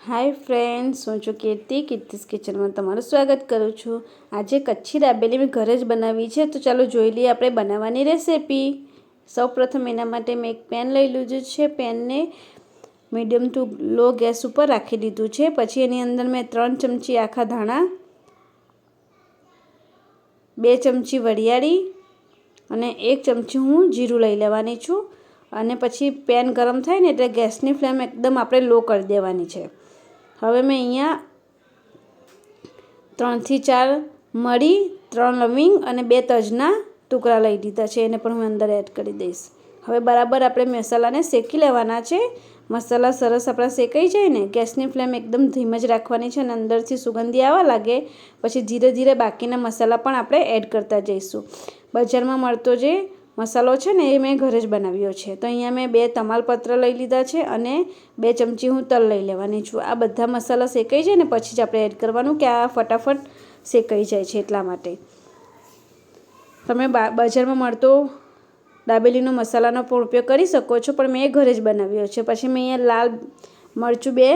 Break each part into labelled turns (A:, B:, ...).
A: Hi friends, હું છું કીર્તિ. કીર્તિસ કિચનમાં તમારું સ્વાગત કરું છું. આજે કચ્છી દાબેલી મેં ઘરે જ બનાવી છે, તો ચાલો જોઈ લઈએ આપણે બનાવવાની રેસીપી. સૌપ્રથમ એના માટે મેં એક પેન લઈ લીધું છે. પેનને મીડિયમ ટુ લો ગેસ ઉપર રાખી દીધું છે. પછી એની અંદર મેં ત્રણ ચમચી આખા ધાણા, બે ચમચી વરિયાળી અને એક ચમચી હું જીરું લઈ લેવાની છું. અને પછી પેન ગરમ થાય ને એટલે ગેસની ફ્લેમ એકદમ આપણે લો કરી દેવાની છે. હવે મેં અહીંયા ત્રણથી ચાર મરી ત્રણ લવિંગ અને બે તજના ટુકડા લઈ લીધા છે. એને પણ હું અંદર એડ કરી દઈશ. હવે બરાબર આપણે મસાલાને શેકી લેવાના છે. મસાલા સરસ આપણા શેકાઈ જાય ને, ગેસની ફ્લેમ એકદમ ધીમ જ રાખવાની છે અને અંદરથી સુગંધી આવવા લાગે, પછી ધીરે ધીરે બાકીના મસાલા પણ આપણે એડ કરતા જઈશું. બજારમાં મળતો જે મસાલો છે ને એ મેં ઘરે જ બનાવ્યો છે. તો અહીંયા મેં બે તમાલપત્ર લઈ લીધા છે અને બે ચમચી હું તલ લઈ લેવાની છું. આ બધા મસાલા શેકાઈ જાય ને પછી જ આપણે એડ કરવાનું કે આ ફટાફટ શેકાઈ જાય છે એટલા માટે. તમે બજારમાં મળતો દાબેલીનો મસાલાનો પણ ઉપયોગ કરી શકો છો, પણ મેં ઘરે જ બનાવ્યો છે. પછી મેં અહીંયા લાલ મરચું બે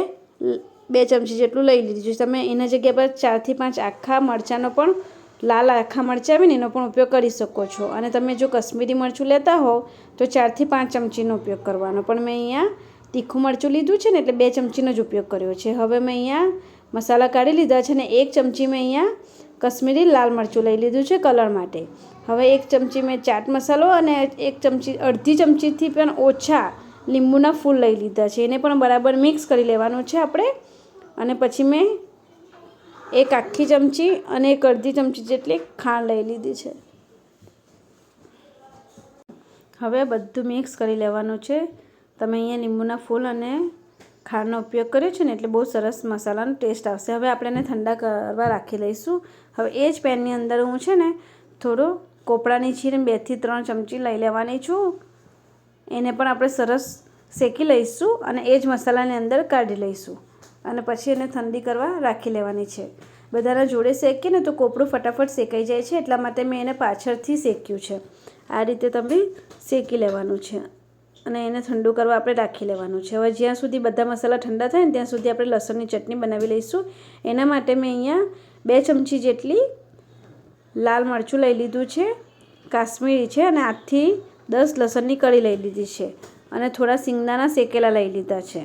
A: બે ચમચી જેટલું લઈ લીધું છે. તમે એના જગ્યા પર ચારથી પાંચ આખા મરચાંનો પણ લાલ આખા મરચાં આવે ને એનો પણ ઉપયોગ કરી શકો છો. અને તમે જો કશ્મીરી મરચું લેતા હોવ, તો ચારથી પાંચ ચમચીનો ઉપયોગ કરવાનો. પણ મેં અહીંયા તીખું મરચું લીધું છે ને, એટલે બે ચમચીનો જ ઉપયોગ કર્યો છે. હવે મેં અહીંયા મસાલા કાઢી લીધા છે ને, એક ચમચી મેં અહીંયા કશ્મીરી લાલ મરચું લઈ લીધું છે કલર માટે. હવે એક ચમચી મેં ચાટ મસાલો અને એક ચમચી, અડધી ચમચીથી પણ ઓછા લીંબુના ફૂલ લઈ લીધા છે. એને પણ બરાબર મિક્સ કરી લેવાનું છે આપણે. અને પછી મેં એક આખી ચમચી અને એક અડધી ચમચી જેટલી ખાંડ લઈ લીધી છે. હવે બધું મિક્સ કરી લેવાનું છે. તમે અહીંયા લીંબુના ફૂલ અને ખાંડનો ઉપયોગ કર્યો છે ને એટલે બહુ સરસ મસાલાનો ટેસ્ટ આવશે. હવે આપણે એને ઠંડા કરવા રાખી લઈશું. હવે એ જ પેનની અંદર હું છે ને થોડું કોપરાની છીર બેથી ત્રણ ચમચી લઈ લેવાની છું. એને પણ આપણે સરસ શેકી લઈશું અને એ જ મસાલાની અંદર કાઢી લઈશું. અને પછી એને ઠંડી કરવા રાખી લેવાની છે. બધાના જોડે શેકીએ ને તો કોપરું ફટાફટ શેકાઈ જાય છે, એટલા માટે મેં એને પાછળથી શેક્યું છે. આ રીતે તમે શેકી લેવાનું છે અને એને ઠંડુ કરવા આપણે રાખી લેવાનું છે. હવે જ્યાં સુધી બધા મસાલા ઠંડા થાય ને ત્યાં સુધી આપણે લસણની ચટણી બનાવી લઈશું. એના માટે મેં અહીંયા બે ચમચી જેટલી લાલ મરચું લઈ લીધું છે, કાશ્મીરી છે અને આઠથી દસ લસણની કળી લઈ લીધી છે અને થોડા સિંગદાણા શેકેલા લઈ લીધા છે.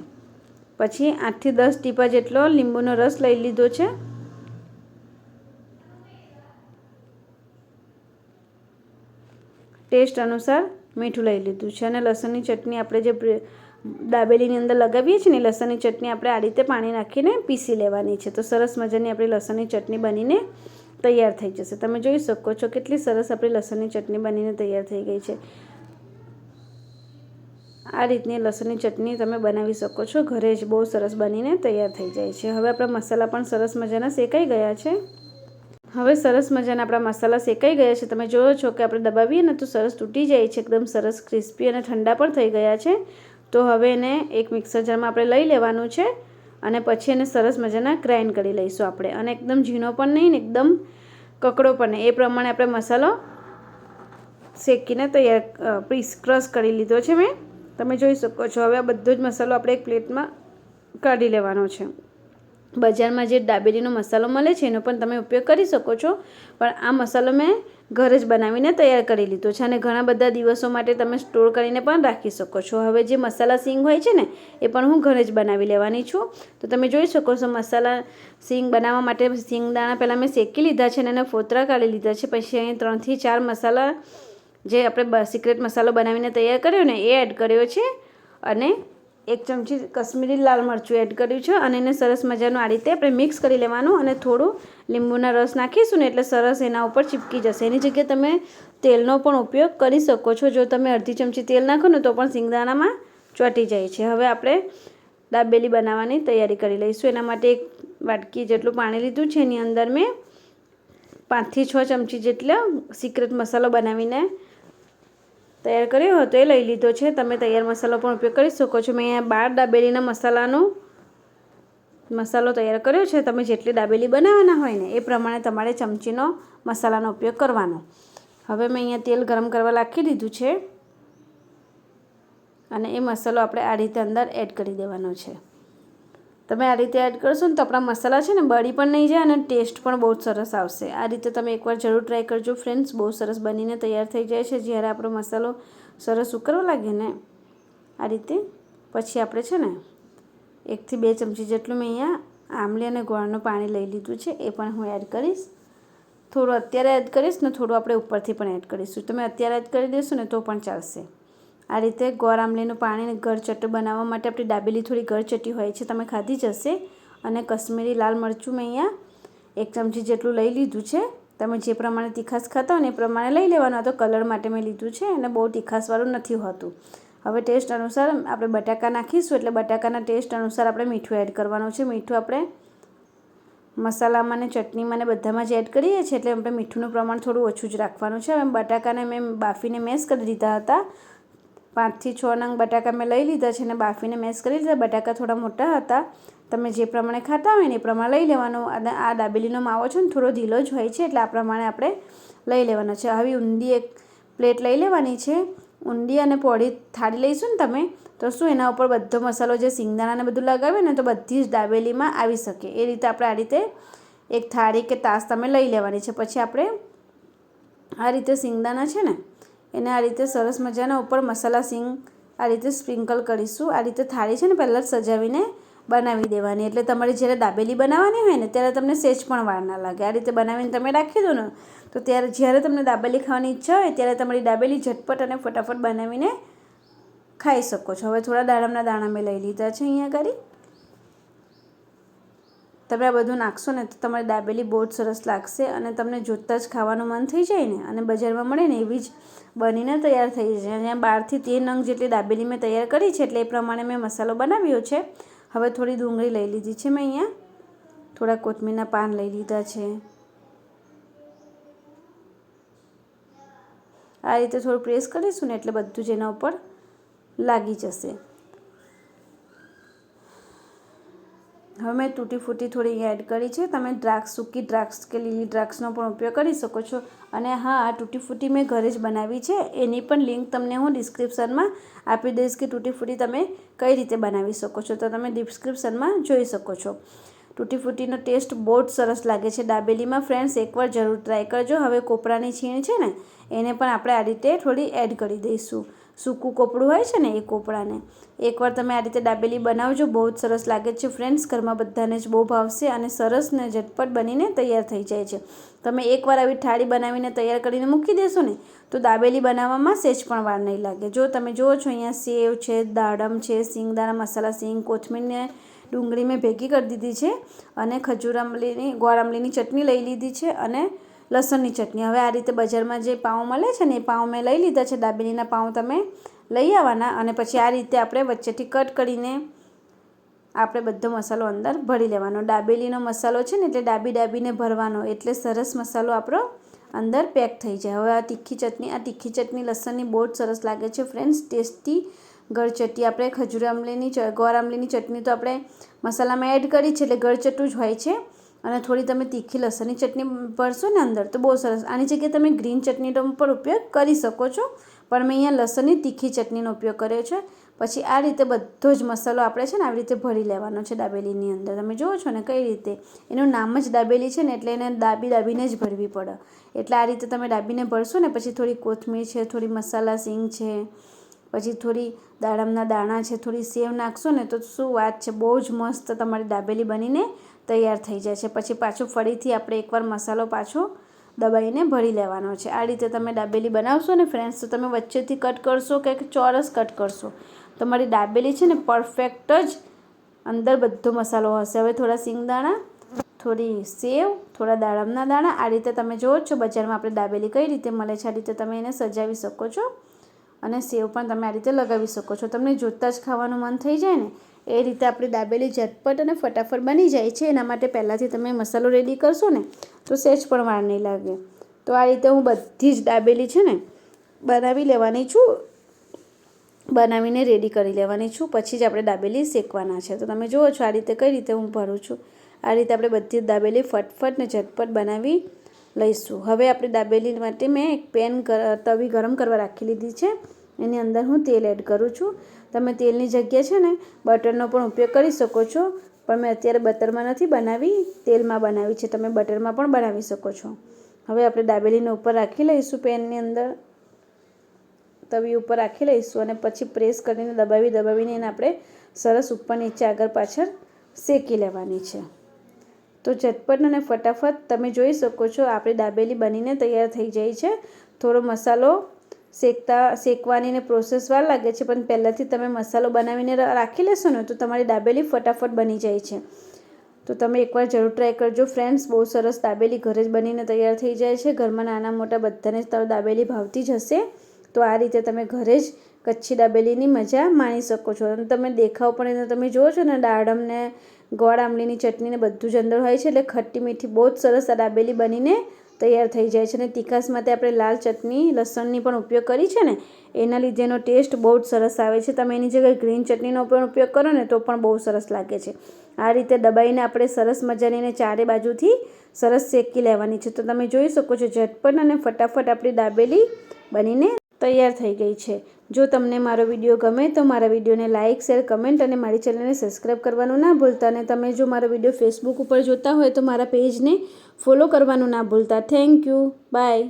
A: પછી આઠથી દસ ટીપા જેટલો લીંબુનો રસ લઈ લીધો છે. ટેસ્ટ અનુસાર મીઠું લઈ લીધું છે અને લસણની ચટણી આપણે જે દાબેલીની અંદર લગાવીએ છીએ ને લસણની ચટણી આપણે આ રીતે પાણી નાખીને પીસી લેવાની છે. તો સરસ મજાની આપણી લસણની ચટણી બનીને તૈયાર થઈ જશે. તમે જોઈ શકો છો કેટલી સરસ આપણી લસણની ચટણી બનીને તૈયાર થઈ ગઈ છે. આ રીતની લસણની ચટણી તમે બનાવી શકો છો. ઘરે જ બહુ સરસ બનીને તૈયાર થઈ જાય છે. હવે આપણા મસાલા પણ સરસ મજાના શેકાઈ ગયા છે. હવે સરસ મજાના આપણા મસાલા શેકાઈ ગયા છે. તમે જોયો છો કે આપણે દબાવીએ ને તો સરસ તૂટી જાય છે. એકદમ સરસ ક્રિસ્પી અને ઠંડા પણ થઈ ગયા છે. તો હવે એને એક મિક્સર જારમાં આપણે લઈ લેવાનું છે અને પછી એને સરસ મજાના ગ્રાઇન્ડ કરી લઈશું આપણે. અને એકદમ ઝીણો પણ નહીં ને એકદમ કકડો પણ નહીં. એ પ્રમાણે આપણે મસાલો શેકીને તૈયાર પીસ, ક્રશ કરી લીધો છે મેં. તમે જોઈ શકો છો. હવે આ બધો જ મસાલો આપણે એક પ્લેટમાં કાઢી લેવાનો છે. બજારમાં જે ડાબેરીનો મસાલો મળે છે, એનો પણ તમે ઉપયોગ કરી શકો છો. પણ આ મસાલો મેં ઘરે જ બનાવીને તૈયાર કરી લીધો છે અને ઘણા બધા દિવસો માટે તમે સ્ટોર કરીને પણ રાખી શકો છો. હવે જે મસાલા સિંગ હોય છે ને, એ પણ હું ઘરે જ બનાવી લેવાની છું. તો તમે જોઈ શકો છો, મસાલા સિંગ બનાવવા માટે સિંગદાણા પહેલાં મેં શેકી લીધા છે અને એને ફોતરા કાઢી લીધા છે. પછી અહીં ત્રણથી ચાર મસાલા જે આપણે સિક્રેટ મસાલો બનાવીને તૈયાર કર્યો ને, એ એડ કર્યો છે. અને એક ચમચી કશ્મીરી લાલ મરચું એડ કર્યું છે અને એને સરસ મજાનું આ રીતે આપણે મિક્સ કરી લેવાનું અને થોડું લીંબુના રસ નાખીશું ને એટલે સરસ એના ઉપર ચીપકી જશે. એની જગ્યાએ તમે તેલનો પણ ઉપયોગ કરી શકો છો. જો તમે અડધી ચમચી તેલ નાખો ને તો પણ સિંગદાણામાં ચોંટી જાય છે. હવે આપણે દાબેલી બનાવવાની તૈયારી કરી લઈશું. એના માટે એક વાટકી જેટલું પાણી લીધું છે. એની અંદર મેં પાંચથી છ ચમચી જેટલો સિક્રેટ મસાલો બનાવીને તૈયાર કર્યો હતો, એ લઈ લીધો છે. તમે તૈયાર મસાલો પણ ઉપયોગ કરી શકો છો. મેં અહીંયા બાર દાબેલીના મસાલાનો મસાલો તૈયાર કર્યો છે. તમે જેટલી દાબેલી બનાવવાના હોય ને, એ પ્રમાણે તમારે ચમચીનો મસાલાનો ઉપયોગ કરવાનો. હવે મેં અહીંયા તેલ ગરમ કરવા રાખી દીધું છે અને એ મસાલો આપણે આ રીતે અંદર એડ કરી દેવાનો છે. તમે આ રીતે એડ કરશો ને તો આપણા મસાલા છે ને બળી પણ નહીં જાય અને ટેસ્ટ પણ બહુ સરસ આવશે. આ રીતે તમે એકવાર જરૂર ટ્રાય કરજો ફ્રેન્ડ્સ બહુ સરસ બનીને તૈયાર થઈ જાય છે. જ્યારે આપણો મસાલો સરસ ઉકરવા લાગે ને આ રીતે, પછી આપણે છે ને એકથી બે ચમચી જેટલું મેં અહીંયા આમલી અને ગોળનું પાણી લઈ લીધું છે. એ પણ હું એડ કરીશ. થોડું અત્યારે એડ કરીશ ને થોડું આપણે ઉપરથી પણ એડ કરીશું. તમે અત્યારે એડ કરી દેશો ને તો પણ ચાલશે. આ રીતે ગોળ આમલીનું પાણી ગળચટ્ટું બનાવવા માટે આપણી ડાબેલી થોડી ગળચટી હોય છે. તમે ખાધી જ હશે. અને કશ્મીરી લાલ મરચું મેં અહીંયા એક ચમચી જેટલું લઈ લીધું છે. તમે જે પ્રમાણે તીખાસ ખાતા હોય એ પ્રમાણે લઈ લેવાનું. તો કલર માટે મેં લીધું છે અને બહુ તીખાસવાળું નથી હોતું. હવે ટેસ્ટ અનુસાર આપણે બટાકા નાખીશું. એટલે બટાકાના ટેસ્ટ અનુસાર આપણે મીઠું એડ કરવાનું છે. મીઠું આપણે મસાલામાં ને ચટણીમાં ને બધામાં જ એડ કરીએ છીએ. એટલે આપણે મીઠુંનું પ્રમાણ થોડું ઓછું જ રાખવાનું છે. હવે બટાકાને મેં બાફીને મેશ કરી દીધા હતા. પાંચથી છ નંગ બટાકા મેં લઈ લીધા છે અને બાફીને મેશ કરી લીધા. બટાકા થોડા મોટા હતા. તમે જે પ્રમાણે ખાતા હોય ને એ પ્રમાણે લઈ લેવાનું. અને આ દાબેલીનો માવો છે ને થોડો ઢીલો જ હોય છે, એટલે આ પ્રમાણે આપણે લઈ લેવાનો છે. હવે ઊંડી એક પ્લેટ લઈ લેવાની છે. ઊંડી અને પોળી થાળી લઈશું ને તમે, તો શું એના ઉપર બધો મસાલો જે સિંગદાણાને બધું લગાવે ને તો બધી જ દાબેલીમાં આવી શકે. એ રીતે આપણે આ રીતે એક થાળી કે તાસ તમે લઈ લેવાની છે. પછી આપણે આ રીતે સિંગદાણા છે ને એને આ રીતે સરસ મજાના ઉપર મસાલા સિંગ આ રીતે સ્પ્રિંકલ કરીશું. આ રીતે થાળી છે ને પહેલાં જ સજાવીને બનાવી દેવાની. એટલે તમારે જ્યારે દાબેલી બનાવવાની હોય ને, ત્યારે તમને સેજ પણ વાર ના લાગે. આ રીતે બનાવીને તમે રાખી દો ને, તો ત્યારે જ્યારે તમને દાબેલી ખાવાની ઈચ્છા હોય, ત્યારે તમારી દાબેલી ઝટપટ અને ફટાફટ બનાવીને ખાઈ શકો છો. હવે થોડા દાડમના દાણા મેં લઈ લીધા છે અહીંયા કરી તમે આ બધું નાખશો ને તો તમારી દાબેલી બહુ જ સરસ લાગશે અને તમને જોતાં જ ખાવાનું મન થઈ જાય ને અને બજારમાં મળે ને એવી જ બનીને તૈયાર થઈ જાય અહીંયા બારથી તેર નંગ જેટલી દાબેલી મેં તૈયાર કરી છે એટલે એ પ્રમાણે મેં મસાલો બનાવ્યો છે. હવે થોડી ડુંગળી લઈ લીધી છે મેં અહીંયા. થોડા કોથમીરના પાન લઈ લીધા છે. આ રીતે થોડું પ્રેસ કરીશું ને એટલે બધું જ એના ઉપર લાગી જશે. હવે મેં તૂટી ફૂટી થોડી એડ કરી છે. તમે દ્રાક્ષ સૂકી દ્રાક્ષ કે લીલી દ્રાક્ષનો પણ ઉપયોગ કરી શકો છો. અને હા, આ તૂટી ફૂટી મેં ઘરે જ બનાવી છે. એની પણ લિંક તમને હું ડિસ્ક્રિપ્શનમાં આપી દઈશ કે તૂટી ફૂટી તમે કઈ રીતે બનાવી શકો છો. તો તમે ડિસ્ક્રિપ્શનમાં જોઈ શકો છો. તૂટી ફૂટીનો ટેસ્ટ બહુ જ સરસ લાગે છે દાબેલીમાં ફ્રેન્ડ્સ, એકવાર જરૂર ટ્રાય કરજો. હવે કોપરાની છીણ છે ને, એને પણ આપણે આ રીતે થોડી એડ કરી દઈશું. સૂકું કોપડું હોય છે ને એ કોપડાને. એકવાર તમે આ રીતે દાબેલી બનાવજો, બહુ જ સરસ લાગે છે ફ્રેન્ડ્સ. ઘરમાં બધાને જ બહુ ભાવશે અને સરસ ને ઝટપટ બનીને તૈયાર થઈ જાય છે. તમે એકવાર આવી થાળી બનાવીને તૈયાર કરીને મૂકી દેશો ને, તો દાબેલી બનાવવામાં સેજ પણ વાર નહીં લાગે. જો તમે જુઓ છો, અહીંયા સેવ છે, દાડમ છે, સિંગદાણા મસાલા, સિંગ, કોથમીરને ડુંગળી મેં ભેગી કરી દીધી છે અને ખજૂર આંબલીની, ગોળ આંબલીની ચટણી લઈ લીધી છે અને લસણની ચટણી. હવે આ રીતે બજારમાં જે પાઉં મળે છે ને, એ પાઉં મેં લઈ લીધા છે. દાબેલીના પાઉં તમે લઈ આવવાના અને પછી આ રીતે આપણે વચ્ચેથી કટ કરીને આપણે બધો મસાલો અંદર ભરી લેવાનો. દાબેલીનો મસાલો છે ને, એટલે ડાબી ડાબીને ભરવાનો. એટલે સરસ મસાલો આપણો અંદર પેક થઈ જાય. હવે આ તીખી ચટણી, આ તીખી ચટણી લસણની બહુ જ સરસ લાગે છે ફ્રેન્ડ્સ. ટેસ્ટી ગળચટી. આપણે ખજૂર આંબલીની ગોળ આંબલીની ચટણી તો આપણે મસાલામાં એડ કરી છે, એટલે ગળચટું જ હોય છે. અને થોડી તમે તીખી લસણની ચટણી ભરશો ને અંદર, તો બહુ સરસ. આની જગ્યાએ તમે ગ્રીન ચટણીનો પણ ઉપયોગ કરી શકો છો, પણ મેં અહીંયા લસણની તીખી ચટણીનો ઉપયોગ કર્યો છે. પછી આ રીતે બધો જ મસાલો આપણે છે ને આવી રીતે ભરી લેવાનો છે દાબેલીની અંદર. તમે જુઓ છો ને કઈ રીતે? એનું નામ જ દાબેલી છે ને, એટલે એને દાબી દાબીને જ ભરવી પડે. એટલે આ રીતે તમે દાબીને ભરશો ને, પછી થોડી કોથમીર છે, થોડી મસાલા સિંગ છે, પછી થોડી દાડમના દાણા છે, થોડી સેવ નાખશો ને, તો શું વાત છે, બહુ જ મસ્ત તમારી દાબેલી બનીને તૈયાર થઈ જાય છે. પછી પાછું ફરીથી આપણે એકવાર મસાલો પાછો દબાઈને ભરી લેવાનો છે. આ રીતે તમે દાબેલી બનાવશો ને ફ્રેન્ડ્સ તો તમે વચ્ચેથી કટ કરશો કે ચોરસ કટ કરશો? તમારી દાબેલી છે ને પરફેક્ટ જ અંદર બધો મસાલો હશે. હવે થોડા સિંગદાણા, થોડી સેવ, થોડા દાડમના દાણા, આ રીતે તમે જુઓ છો બજારમાં આપણે દાબેલી કઈ રીતે મળે છે. આ રીતે તમે એને સજાવી શકો છો અને સેવ પણ તમે આ રીતે લગાવી શકો છો. તમને જોતાં જ ખાવાનું મન થઈ જાય ને. એ રીતે આપણી દાબેલી ઝટપટ અને ફટાફટ બની જાય છે. એના માટે પહેલાંથી તમે મસાલો રેડી કરશો ને, તો સહેજ પણ વાર નહીં લાગે. તો આ રીતે હું બધી જ દાબેલી છે ને બનાવી લેવાની છું. બનાવીને રેડી કરી લેવાની છું. પછી જ આપણે દાબેલી શેકવાના છે. તો તમે જુઓ છો આ રીતે કઈ રીતે હું ભરું છું. આ રીતે આપણે બધી જ દાબેલી ફટફટ ને ઝટપટ બનાવી લઈશું. હવે આપણે દાબેલી માટે મેં એક પેન તવી ગરમ કરવા રાખી લીધી છે. એની અંદર હું તેલ એડ કરું છું. તમે તેલની જગ્યાએ છે ને બટરનો પણ ઉપયોગ કરી શકો છો. પણ મેં અત્યારે બટરમાં નથી બનાવી, તેલમાં બનાવી છે. તમે બટરમાં પણ બનાવી શકો છો. હવે આપણે દાબેલીને ઉપર રાખી લઈશું પેનની અંદર. તવી ઉપર રાખી લઈશું અને પછી પ્રેસ કરીને દબાવી દબાવીને એને આપણે સરસ ઉપર નીચે આગળ પાછળ શેકી લેવાની છે. તો ઝટપટ અને ફટાફટ તમે જોઈ શકો છો, આપણી દાબેલી બનીને તૈયાર થઈ જાય છે. થોડો મસાલો શેકતા, શેકવાની ને પ્રોસેસ વાર લાગે છે, પણ પહેલાંથી તમે મસાલો બનાવીને રાખી લેશો ને, તો તમારી દાબેલી ફટાફટ બની જાય છે. તો તમે એકવાર જરૂર ટ્રાય કરજો ફ્રેન્ડ્સ બહુ સરસ દાબેલી ઘરે જ બનીને તૈયાર થઈ જાય છે. ઘરમાં નાના મોટા બધાને જ દાબેલી ભાવતી જ હશે. તો આ રીતે તમે ઘરે જ કચ્છી દાબેલીની મજા માણી શકો છો. અને તમે દેખાવ પણ તમે જુઓ છો ને દાડમને ગોળ આંબલીની ચટણીને બધું જ અંદર હોય છે, એટલે ખટ્ટી મીઠી બહુ જ સરસ આ દાબેલી બનીને તૈયાર થઈ જાય છે અને તીખાસ માટે આપણે લાલ ચટણી, લસણની પણ ઉપયોગ કરી છે ને, એના લીધે એનો ટેસ્ટ બહુ જ સરસ આવે છે. તમે એની જગ્યાએ ગ્રીન ચટણીનો પણ ઉપયોગ કરો ને તો પણ બહુ સરસ લાગે છે. આ રીતે દબાઈને આપણે સરસ મજાની એને ચારે બાજુથી સરસ શેકી લેવાની છે. તો તમે જોઈ શકો છો, ઝટપટ અને ફટાફટ આપણી દાબેલી બનીને તૈયાર થઈ ગઈ છે. જો તમને મારો વીડિયો ગમે તો મારા વિડીયોને લાઇક, શેર, કમેન્ટ અને મારી ચેનલને સબસ્ક્રાઈબ કરવાનું ના ભૂલતા અને તમે જો મારો વીડિયો ફેસબુક ઉપર જોતા હોય તો મારા પેજને ફોલો કરવાનું ના ભૂલતા. Thank you. બાય.